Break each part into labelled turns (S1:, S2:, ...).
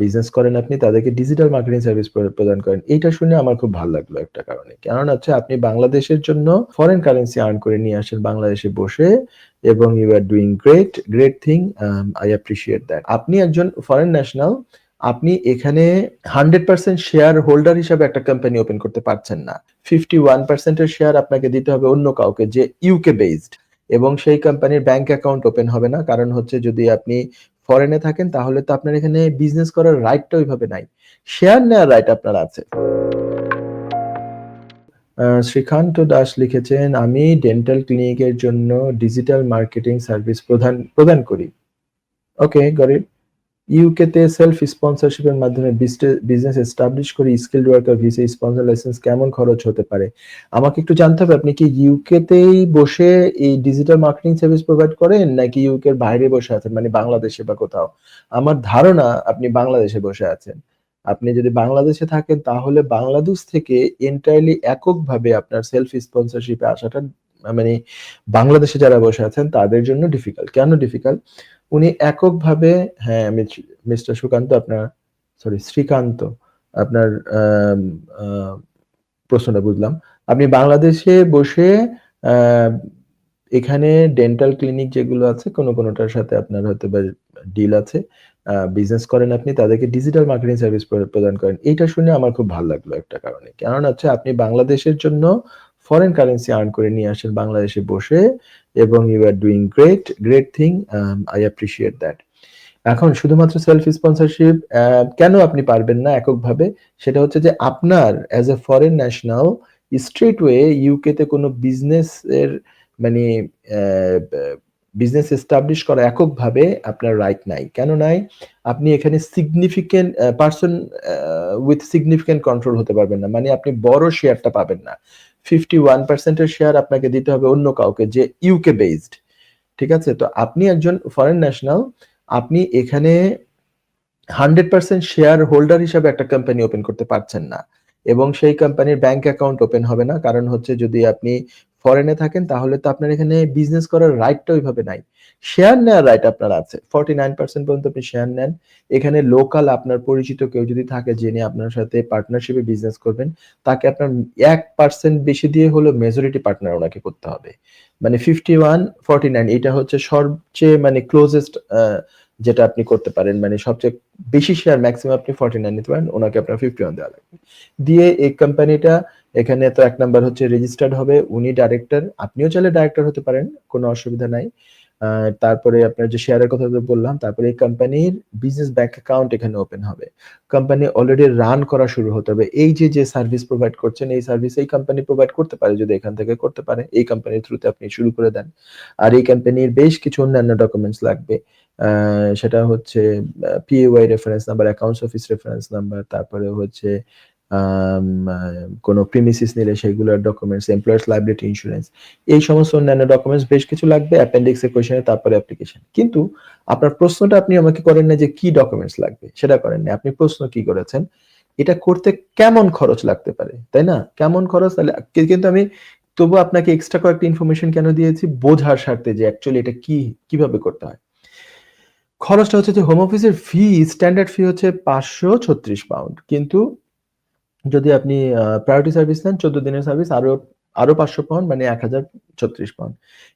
S1: Business করেন আপনি তাদেরকে ডিজিটাল মার্কেটিং সার্ভিস প্রদান করেন। এটা শুনে আমার খুব ভালো লাগল একটা কারণে। কারণ হচ্ছে আপনি বাংলাদেশের জন্য ফরেন কারেন্সি আর্ন করে নিয়ে আসেন বাংলাদেশে বসে এবং you are doing great, great thing I appreciate that. আপনি একজন ফরেন ন্যাশনাল, আপনি এখানে 100% শেয়ার হোল্ডার হিসাবে একটা কোম্পানি ওপেন করতে পারছেন না। 51% এর শেয়ার আপনাকে দিতে হবে অন্য কাউকে যে ইউকে বেসড এবং সেই কোম্পানির ব্যাংক অ্যাকাউন্ট ওপেন হবে না। কারণ হচ্ছে যদি আপনি ফরেনে থাকেন তাহলে তো আপনার এখানে বিজনেস করার রাইটটা ওইভাবে নাই। শেয়ার নেওয়ার রাইট আপনার আছে। শ্রীকান্ত দাস লিখেছেন, "আমি ডেন্টাল ক্লিনিকের জন্য ডিজিটাল মার্কেটিং সার্ভিস প্রদান প্রদান করি।" Okay, got it. ইউকে তে সেলফ স্পন্সরশিপ এর মাধ্যমে বিজনেস এস্টাবলিশ করে skilled worker visa sponsor licence কেমন খরচ হতে পারে? আমাকে একটু জানতে হবে, আপনি কি ইউকেতেই বসে এই ডিজিটাল মার্কেটিং সার্ভিস প্রোভাইড করেন, নাকি ইউকে এর বাইরে বসে আছেন মানে বাংলাদেশে বা কোথাও? আমার ধারণা আপনি বাংলাদেশে বসে আছেন। আপনি যদি বাংলাদেশে থাকেন, তাহলে বাংলাদেশ থেকে এন্টায়ারলি এককভাবে আপনার সেলফ স্পন্সরশিপ আসাটা মানে বাংলাদেশে যারা বসে আছেন, তাদের জন্য ডিফিকাল্ট। কেন ডিফিকাল্ট? উনি এককভাবে হ্যাঁ, মিস্টার সুকান্ত আপনার সরি শ্রীকান্ত আপনার প্রশ্নটা বুঝলাম। আপনি বাংলাদেশে বসে এখানে ডেন্টাল ক্লিনিক যেগুলো আছে কোনো কোনোটার সাথে আপনার হয়তো বা ডিল আছে। বিজনেস করেন আপনি তাদেরকে ডিজিটাল মার্কেটিং সার্ভিস প্রদান করেন। এইটা শুনে আমার খুব ভালো লাগল একটা কারণে। কারণ হচ্ছে আপনি বাংলাদেশের জন্য ফরেন কারেন্সি আর্ন করে নিয়ে আসেন বাংলাদেশে বসে এবং you are doing great, great thing I appreciate that. এখন শুধুমাত্র সেলফ স্পন্সরশিপ কেন আপনি পারবেন না এককভাবে? সেটা হচ্ছে যে আপনার as a foreign national straight way ইউকেতে কোনো বিজনেসের মানে বিজনেস এস্টাবলিশ করা এককভাবে আপনার রাইট নাই। কেন নাই? আপনি এখানে significant person with significant control হতে পারবেন না। মানে আপনি বড় শেয়ারটা পাবেন না। 51% এর শেয়ার আপনাকে দিতে হবে অন্য কাউকে যে ইউকে বেসড। ঠিক আছে? তো আপনি একজন ফরেন ন্যাশনাল, আপনি এখানে 100% শেয়ার হোল্ডার হিসাবে একটা কোম্পানি ওপেন করতে পারছেন না। এবং সেই কোম্পানির ব্যাংক অ্যাকাউন্ট ওপেন হবে না। কারণ হচ্ছে যদি আপনি ফরেনে থাকেন তাহলে তো আপনার এখানে বিজনেস করার রাইটটা ওইভাবে নাই। শেয়ার নেওয়ার রাইট আপনার আছে। 49% পর্যন্ত আপনি শেয়ার নেন। এখানে লোকাল আপনার পরিচিত কেউ যদি থাকে যিনি আপনার সাথে পার্টনারশিপে বিজনেস করবেন, তাকে আপনার এক পার্সেন্ট বেশি দিয়ে হলেও মেজরিটি পার্টনার ওনাকে করতে হবে। মানে 51-49 এটা হচ্ছে সবচেয়ে মানে ক্লোজেস্ট যেটা আপনি করতে পারেন। মানে সবচেয়ে বেশি শেয়ার ম্যাক্সিমাম আপনি 49 নিতে পারেন। ওনাকে আপনার 51 দেওয়া লাগবে। দিয়ে এই কোম্পানিটা এখানে তো এক নাম্বার হচ্ছে রেজিস্টার্ড হবে। উনি ডাইরেক্টর। আপনিও চাইলে ডাইরেক্টর হতে পারেন। কোনো অসুবিধা নাই। তারপরে আপনার যে শেয়ারের কথা বললাম, তারপরে এই কোম্পানির বিজনেস ব্যাংক অ্যাকাউন্ট এখানে ওপেন হবে। কোম্পানি অলরেডি রান করা শুরু হতে হবে। এই যে, যে সার্ভিস প্রোভাইড করছেন এই সার্ভিস এই কোম্পানি প্রোভাইড করতে পারে যদি এখান থেকে করতে পারে। এই কোম্পানির থ্রুতে আপনি শুরু করে দেন। আর এই কোম্পানির বেশ কিছু অন্যান্য ডকুমেন্টস লাগবে। সেটা হচ্ছে PAY reference number, accounts office reference number, তারপরে হচ্ছে কোন প্রিমিসিস নিলে সেগুলোর ডকুমেন্টস, এমপ্লয়ার্স লায়াবিলিটি ইন্সুরেন্স এই সমস্ত অন্যান্য ডকুমেন্টস বেশ কিছু লাগবে। অ্যাপেন্ডিক্স এর কোয়েশ্চেন তারপরে অ্যাপ্লিকেশন। কিন্তু আপনার প্রশ্নটা আপনি আমাকে করেন নাই যে কি ডকুমেন্টস লাগবে? সেটা করেন নাই। আপনি প্রশ্ন কি করেছেন? এটা করতে কেমন খরচ লাগতে পারে? তাই না? কেমন খরচ তাহলে কিন্তু আমি তবু আপনাকে এক্সট্রা কয়েকটা ইনফরমেশন কেন দিয়েছি? বোঝার স্বার্থে যে অ্যাকচুয়ালি এটা কি, কীভাবে করতে হয়। খরচটা হচ্ছে যে হোম অফিসের ফি স্ট্যান্ডার্ড ফি হচ্ছে ৳৫৩৬ কিন্তু যদি আপনি প্রায়োরিটি সার্ভিস নেন ১৪ দিনের সার্ভিস আরও আরও ৳৫০০ মানে ৳১০৩৬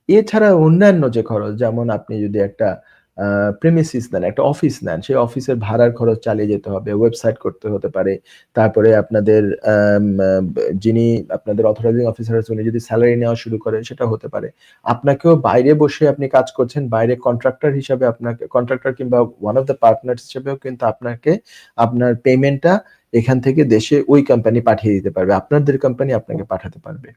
S1: এছাড়া অন্যান্য যে খরচ যেমন আপনি যদি একটা প্রেমিসিস নেন, একটা অফিস নেন, সেই অফিসের ভাড়ার খরচ চালিয়ে যেতে হবে। ওয়েবসাইট করতে হতে পারে। তারপরে আপনাদের যিনি আপনাদের অথরাইজিং অফিসার উনি যদি স্যালারি নেওয়া শুরু করেন সেটা হতে পারে। আপনাকেও বাইরে বসে আপনি কাজ করছেন। বাইরে কন্ট্রাক্টর হিসাবে আপনাকে কন্ট্রাক্টর কিংবা ওয়ান অফ দ্য পার্টনারস হিসেবেও কিন্তু আপনাকে আপনার পেমেন্টটা এখান থেকে দেশে ওই কোম্পানি পাঠিয়ে দিতে পারবে। আপনাদের কোম্পানি আপনাকে পাঠাতে পারবে।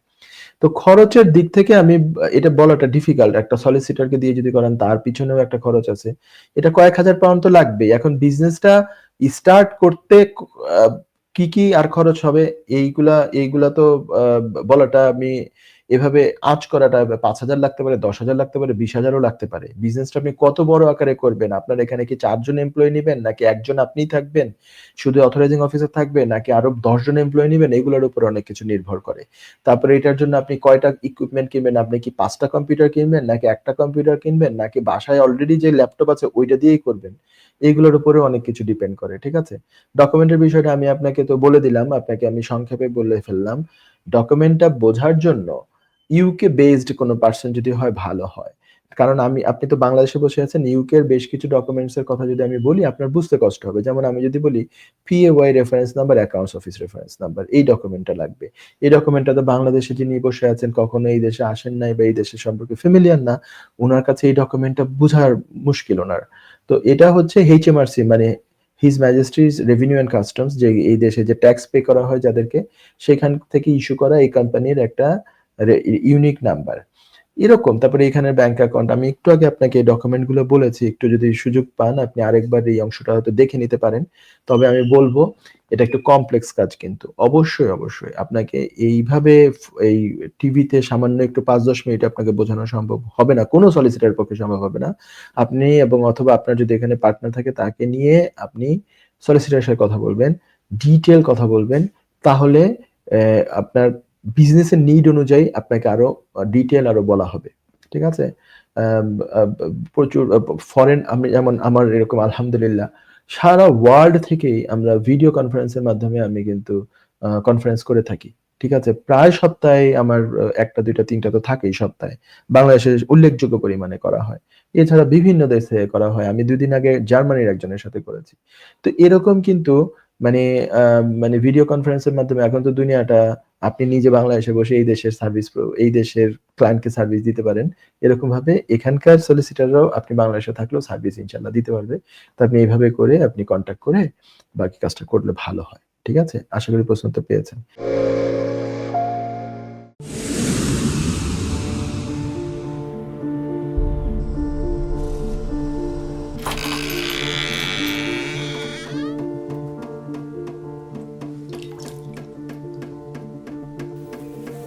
S1: তো খরচের দিক থেকে আমি এটা বলাটা ডিফিকাল্ট। একটা সলিসিটরকে দিয়ে যদি করেন তার পিছনেও একটা খরচ আছে। এটা কয়েক হাজার পাউন্ড তো লাগবেই। এখন বিজনেসটা স্টার্ট করতে কি, কি আর খরচ হবে এইগুলা এইগুলা তো বলাটা আমি এভাবে আঁচ করাটা পাঁচ হাজার লাগতে পারে, দশ হাজার লাগতে পারে, বিশ হাজারও লাগতে পারে। বিজনেসটা আপনি কত বড় আকারে করবেন? আপনার এখানে কি চারজন এমপ্লয়ি নেবেন, নাকি একজন আপনিই থাকবেন? শুধু অথরাইজিং অফিসার থাকবে নাকি আরও দশজন এমপ্লয়ি নেবেন? এগুলোর উপর অনেক কিছু নির্ভর করে। তারপরে এটার জন্য আপনি কয়টা ইকুইপমেন্ট কিনবেন? আপনি কি পাঁচটা কম্পিউটার কিনবেন, নাকি একটা কম্পিউটার কিনবেন, নাকি বাসায় অলরেডি যে ল্যাপটপ আছে, ওইটা দিয়েই করবেন? এইগুলোর উপরে অনেক কিছু ডিপেন্ড করে, ঠিক আছে? ডকুমেন্টের বিষয়টা আমি আপনাকে তো বলে দিলাম, আপনাকে আমি সংক্ষেপে বলে ফেললাম। ডকুমেন্টটা বোঝার জন্য ইউকে বেসড কোনো পার্সন যদি হয়, ভালো হয়। কারণ আমি, আপনি তো বাংলাদেশে বসে আছেন ইউকে এর বেশ কিছু ডকুমেন্টস এর কথা যদি আমি বলি, আপনার বুঝতে কষ্ট হবে। যেমন আমি যদি বলি PA Y reference number accounts office reference number এই ডকুমেন্টটা লাগবে। এই ডকুমেন্টটা তো বাংলাদেশে যিনি বসে আছেন, কখনো এই দেশে আসেন নাই বা এই দেশের সম্পর্কে ফ্যামিলিয়ার না ওনার কাছে এই ডকুমেন্টটা বোঝার মুশকিল ওনার। তো এটা হচ্ছে এইচএমআরসি মানে His Majesty's Revenue and Customs যে এই দেশে যে ট্যাক্স পে করা হয় যাদেরকে, সেখান থেকে ইস্যু করা এই কোম্পানির একটা ইউনিক নাম্বার এরকম, তারপরে এখানে ব্যাংক অ্যাকাউন্ট আমি একটু আগে আপনাকে এই ডকুমেন্টগুলো বলেছি, একটু যদি সুযোগ পান, আপনি আরেকবার এই অংশটা হয়তো দেখে নিতে পারেন। তবে আমি বলব, এটা একটু কমপ্লেক্স কাজ কিন্তু। অবশ্যই অবশ্যই, আপনাকে এইভাবে এই টিভিতে সামান্য একটু পাঁচ দশ মিনিট আপনাকে বোঝানো সম্ভব হবে না। কোনো সলিসিটার পক্ষে সম্ভব হবে না। আপনি এবং অথবা আপনার যদি এখানে পার্টনার থাকে, তাকে নিয়ে আপনি সলিসিটারের সাথে কথা বলবেন ডিটেল কথা বলবেন, তাহলে আপনার বিজনেসের নিড অনুযায়ী আপনাকে আরও ডিটেল আরও বলা হবে। ঠিক আছে? প্রচুর ফরেন আমি যেমন আমার এরকম আলহামদুলিল্লাহ, সারা ওয়ার্ল্ড থেকেই আমরা ভিডিও কনফারেন্সের মাধ্যমে আমি কিন্তু কনফারেন্স করে থাকি। ঠিক আছে? প্রায় সপ্তাহে আমার একটা, দুইটা, তিনটা তো থাকেই সপ্তাহে। বাংলাদেশে উল্লেখযোগ্য পরিমাণে করা হয়। এছাড়া বিভিন্ন দেশে করা হয়। আমি দুদিন আগে জার্মানির একজনের সাথে করেছি। তো এরকম কিন্তু মানে মানে ভিডিও কনফারেন্সের মাধ্যমে এখন তো দুনিয়াটা, আপনি নিজে বাংলাদেশে বসে এই দেশের সার্ভিস এই দেশের ক্লায়েন্টকে সার্ভিস দিতে পারেন। এরকম ভাবে এখানকার সলিসিটাররাও আপনি বাংলাদেশে থাকলেও সার্ভিস ইনশাল্লাহ দিতে পারবে। তো আপনি এইভাবে করে আপনি কন্ট্যাক্ট করে বাকি কাজটা করলে ভালো হয়। ঠিক আছে? আশা করি প্রশ্ন তো পেয়েছেন।